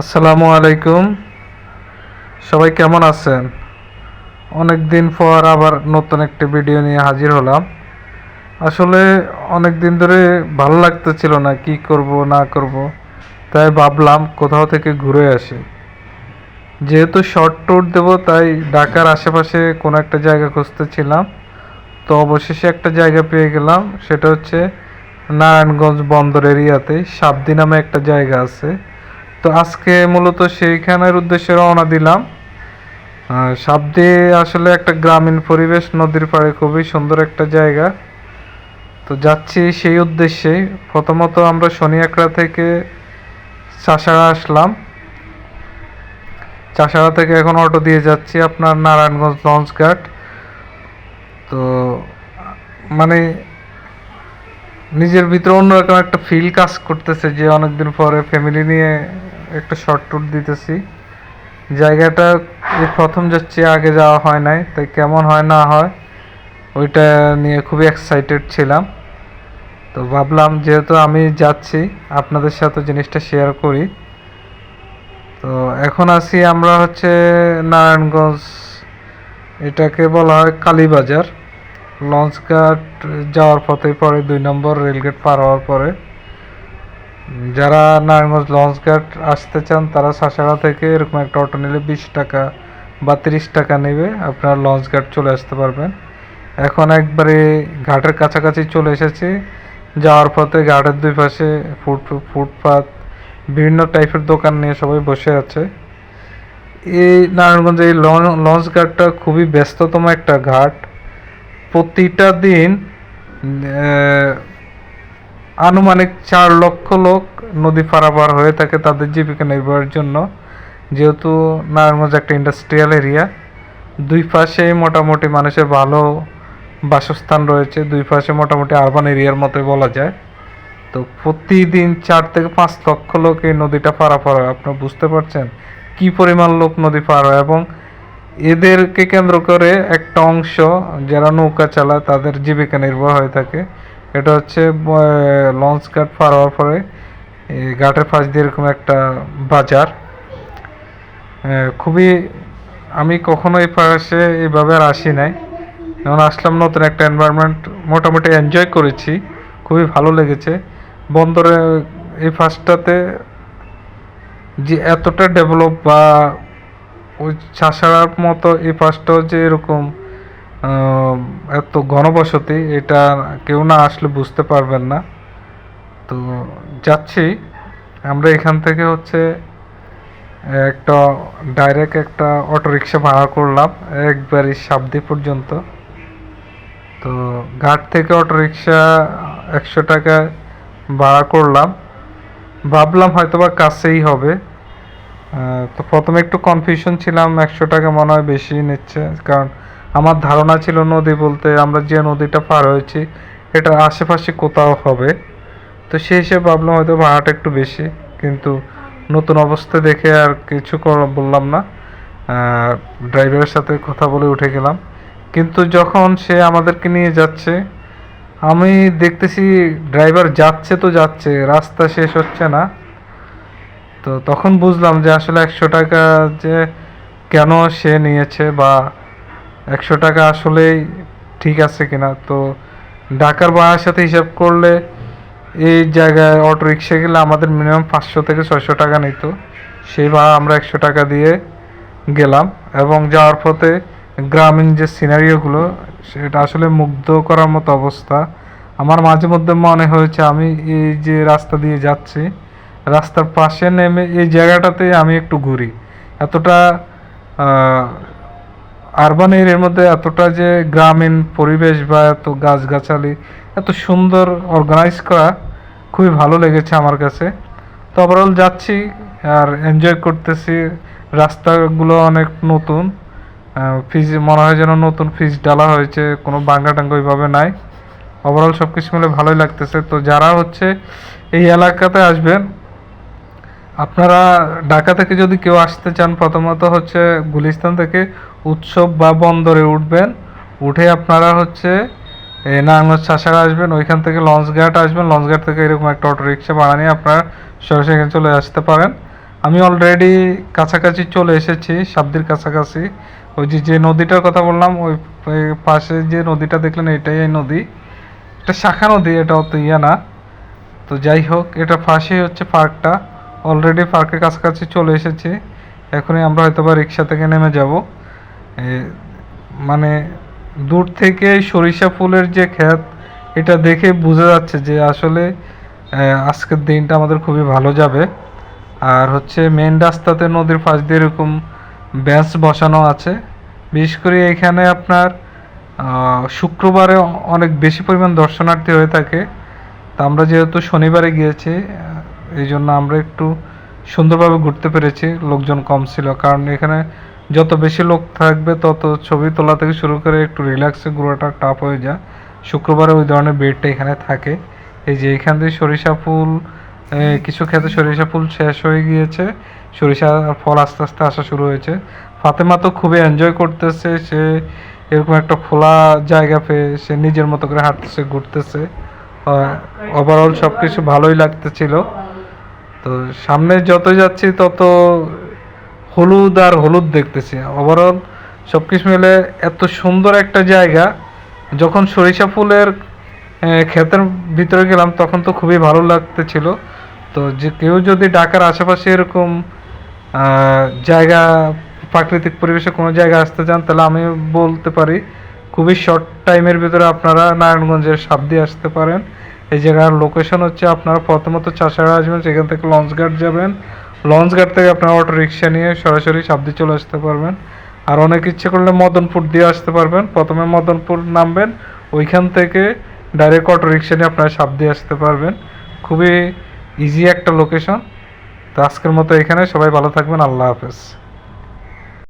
আসসালামু আলাইকুম। সবাই কেমন আছেন? অনেক দিন পর আবার নতুন একটি ভিডিও নিয়ে হাজির হলাম। আসলে অনেক দিন ধরে ভালো লাগতেছিল না, কি করব, না করব। তাই ভাবলাম কোথাও থেকে ঘুরে আসি। যেহেতু শর্ট ট্যুর দেবো, তাই ঢাকার আশেপাশে কোনো একটা জায়গা খুঁজতেছিলাম। তো অবশেষে একটা জায়গা পেয়ে গেলাম, সেটা হচ্ছে নারায়ণগঞ্জ বন্দর এরিয়াতে। সাবদি নামে একটা জায়গা আছে। তো আজকে মূলত সেইখানের উদ্দেশ্যে রওনা দিলাম। সাবদি আসলে একটা গ্রামীণ পরিবেশ, নদীর পাড়ে খুবই সুন্দর একটা জায়গা। তো যাচ্ছি সেই উদ্দেশ্যে। প্রথমত আমরা শনিয়াকড়া থেকে চাষাড়া আসলাম। চাষাড়া থেকে এখন অটো দিয়ে যাচ্ছি আপনার নারায়ণগঞ্জ লঞ্চ ঘাট। তো মানে নিজের ভিতরে অন্যরকম একটা ফিল কাজ করতেছে যে অনেকদিন পরে ফ্যামিলি নিয়ে একটা শর্ট ট্যুর দিতেছি। জায়গাটা যে প্রথম যাচ্ছি আগে যাওয়া হয় নাই, তাই কেমন হয় না হয়, ওইটা নিয়ে খুবই এক্সাইটেড ছিলাম। তো ভাবলাম যেহেতু আমি যাচ্ছি, আপনাদের সাথে জিনিসটা শেয়ার করি। তো এখন আছি আমরা হচ্ছে নারায়ণগঞ্জ, এটাকে বলা হয় কালীবাজার। লঞ্চ ঘাট যাওয়ার পথে পরে দুই নম্বর রেলগেট পার হওয়ার পরে। যারা নারায়ণগঞ্জ লঞ্চ ঘাট আসতে চান, তারা সাসাড়া থেকে এরকম একটা অটো নিলে বিশ টাকা বা তিরিশ টাকা নেবে, আপনারা লঞ্চ ঘাট চলে আসতে পারবেন। এখন একবারে ঘাটের কাছাকাছি চলে এসেছি। যাওয়ার পথে ঘাটের দুই পাশে ফুট, ফুটপাত, বিভিন্ন টাইপের দোকান নিয়ে সবাই বসে আছে। এই নারায়ণগঞ্জে এই লঞ্চ ঘাটটা খুবই ব্যস্ততম একটা ঘাট। প্রতিটা দিন আনুমানিক চার লক্ষ লোক নদী পারাপার হয়ে থাকে তাদের জীবিকা নির্বাহের জন্য। যেহেতু নারায়ণগঞ্জ একটা ইন্ডাস্ট্রিয়াল এরিয়া দুই পাশে মোটামুটি মানুষের ভালো বাসস্থান রয়েছে, দুই পাশে মোটামুটি আরবান এরিয়ার মতো বলা যায়। তো প্রতিদিন চার থেকে পাঁচ লক্ষ লোক এই নদীটা পারাপার হয়। আপনারা বুঝতে পারছেন কি পরিমাণ লোক নদী পার হয় এবং এদেরকে কেন্দ্র করে একটা অংশ যারা নৌকা চালায় তাদের জীবিকা নির্বাহ হয়ে থাকে। এটা হচ্ছে লঞ্চ ঘাট পার হওয়ার পরে ঘাটের পাশ দিয়ে এরকম একটা বাজার। খুবই, আমি কখনো এই পাশে এইভাবে আর আসি নাই। যখন আসলাম, নতুন একটা এনভায়রনমেন্ট মোটামুটি এনজয় করেছি। খুবই ভালো লেগেছে। বন্দরে এই ফার্স্টটাতে যে এতটা ডেভেলপ বা ওই চাষাড়ার মতো এই পাশটাও যে এরকম এত ঘনবসতি, এটা কেউ না আসলে বুঝতে পারবেন না। তো যাচ্ছি। আমরা এখান থেকে হচ্ছে একটা ডাইরেক্ট একটা অটো রিক্সা ভাড়া করলাম, একবারই সাবদি পর্যন্ত। তো ঘাট থেকে অটো রিক্সা একশো টাকা ভাড়া করলাম। ভাবলাম হয়তো বা কাছেই হবে। তো প্রথমে একটু কনফিউশন ছিলাম, একশো টাকা মনে হয় বেশি নিচ্ছে, কারণ আমার ধারণা ছিল নদী বলতে আমরা যে নদীটা পার হয়েছি, এটা আশেপাশে কোথাও হবে। তো সেই হিসেবে ভাবলাম হয়তো ভাড়াটা একটু বেশি, কিন্তু নতুন অবস্থা দেখে আর কিছু বললাম না। ড্রাইভারের সাথে কথা বলে উঠে গেলাম। কিন্তু যখন সে আমাদেরকে নিয়ে যাচ্ছে, আমি দেখতেছি ড্রাইভার যাচ্ছে তো যাচ্ছে, রাস্তা শেষ হচ্ছে না। তো তখন বুঝলাম যে আসলে একশো টাকা যে কেন সে নিয়েছে বা একশো টাকা আসলেই ঠিক আছে কিনা? তো ঢাকার ভাড়ার সাথে হিসাব করলে এই জায়গায় অটো রিক্সা গেলে আমাদের মিনিমাম পাঁচশো থেকে ছয়শো টাকা নিত। সেই ভাড়া আমরা একশো টাকা দিয়ে গেলাম এবং যাওয়ার পথে গ্রামীণ যে সিনারিওগুলো সেটা আসলে মুগ্ধ করার মতো অবস্থা। আমার মাঝে মধ্যে মনে হয়েছে আমি এই যে রাস্তা দিয়ে যাচ্ছি, রাস্তার পাশে নেমে এই জায়গাটাতে আমি একটু ঘুরি। এতটা আরবান এরিয়ার মধ্যে এতটা যে গ্রামীণ পরিবেশ বা এত গাছগাছালি, এত সুন্দর অর্গানাইজ করা খুবই ভালো লেগেছে আমার কাছে। তো ওভারঅল যাচ্ছি আর এনজয় করতেছি। রাস্তাগুলো অনেক নতুন। ফিজ মনে হয় যেন নতুন ফিজ ডালা হয়েছে, কোনো বাঙ্গা টাঙ্গা ওইভাবে নাই। ওভারঅল সব কিছু মিলে ভালোই লাগতেছে। তো যারা হচ্ছে এই এলাকাতে আসবেন আপনারা ঢাকা থেকে যদি কেউ আসতে চান, প্রথমত হচ্ছে গুলিস্তান থেকে উৎসব বা বন্দরে উঠবেন। উঠে আপনারা হচ্ছে নারায়ণগঞ্জ চাষাড়া আসবেন, ওইখান থেকে লঞ্চ ঘাট আসবেন। লঞ্চ ঘাট থেকে এরকম একটা অটো রিক্সা ভাড়া নিয়ে আপনারা সরাসরি এখানে চলে আসতে পারেন। আমি অলরেডি কাছাকাছি চলে এসেছি সাবদির কাছাকাছি। ওই যে যে নদীটার কথা বললাম ওই পাশে যে নদীটা দেখলেন, এটাই এই নদী। এটা শাখা নদী, এটা অত ইয়া না। তো যাই হোক, এটা পাশেই হচ্ছে পার্কটা। অলরেডি পার্কের কাছাকাছি চলে এসেছি। এখনই আমরা হয়তো বা রিক্সা থেকে নেমে যাব। মানে দূর থেকে সরিষা ফুলের যে ক্ষেত, এটা দেখে বোঝা যাচ্ছে যে আসলে আজকের দিনটা আমাদের খুবই ভালো যাবে। আর হচ্ছে মেন রাস্তাতে নদীর পাশ দিয়ে এরকম বেঞ্চ বসানো আছে। বিশেষ করে এখানে আপনার শুক্রবারে অনেক বেশি পরিমাণ দর্শনার্থী হয়ে থাকে। তা আমরা যেহেতু শনিবারে গিয়েছি এই জন্য আমরা একটু সুন্দরভাবে ঘুরতে পেরেছি, লোকজন কম ছিল। কারণ এখানে যত বেশি লোক থাকবে, তত ছবি তোলা থেকে শুরু করে একটু রিল্যাক্সে ঘোরাটা টাফ হয়ে যায়। শুক্রবারে ওই ধরনের বেডটা এখানে থাকে। এই যে এখান থেকে সরিষা ফুল কিছু ক্ষেত্রে সরিষা ফুল শেষ হয়ে গিয়েছে। সরিষা ফল আস্তে আস্তে আসা শুরু হয়েছে। ফাতেমা তো খুবই এনজয় করতেছে, সে এরকম একটা খোলা জায়গা পেয়ে সে নিজের মতো করে হাঁটতেছে, ঘুরতেছে। ওভারঅল সব কিছু ভালোই লাগতেছিল। তো সামনে যত যাচ্ছি, তত হলুদ আর হলুদ দেখতেছি। ওভারঅল সব কিছু মিলে এত সুন্দর একটা জায়গা। যখন সরিষা ফুলের ক্ষেতের ভিতরে গেলাম, তখন তো খুবই ভালো লাগতেছিল। তো যে কেউ যদি ঢাকার আশেপাশে এরকম জায়গা, প্রাকৃতিক পরিবেশে কোনো জায়গা আসতে চান, তাহলে আমি বলতে পারি, খুবই শর্ট টাইমের ভিতরে আপনারা নারায়ণগঞ্জের সাবদি আসতে পারেন। এই জায়গার লোকেশন হচ্ছে আপনারা প্রথমত চাষারা আসবেন, সেখান থেকে লঞ্চঘাট যাবেন। লঞ্চঘাট থেকে আপনারা অটো রিক্সা নিয়ে সরাসরি সাবদি চলে আসতে পারবেন। আর অনেক ইচ্ছে করলে মদনপুর দিয়ে আসতে পারবেন। প্রথমে মদনপুর নামবেন, ওইখান থেকে ডাইরেক্ট অটো রিক্সা নিয়ে আপনারা সাবদি আসতে পারবেন। খুবই ইজি একটা লোকেশন তো আজকের মতো এখানে, সবাই ভালো থাকবেন, আল্লাহ হাফেজ।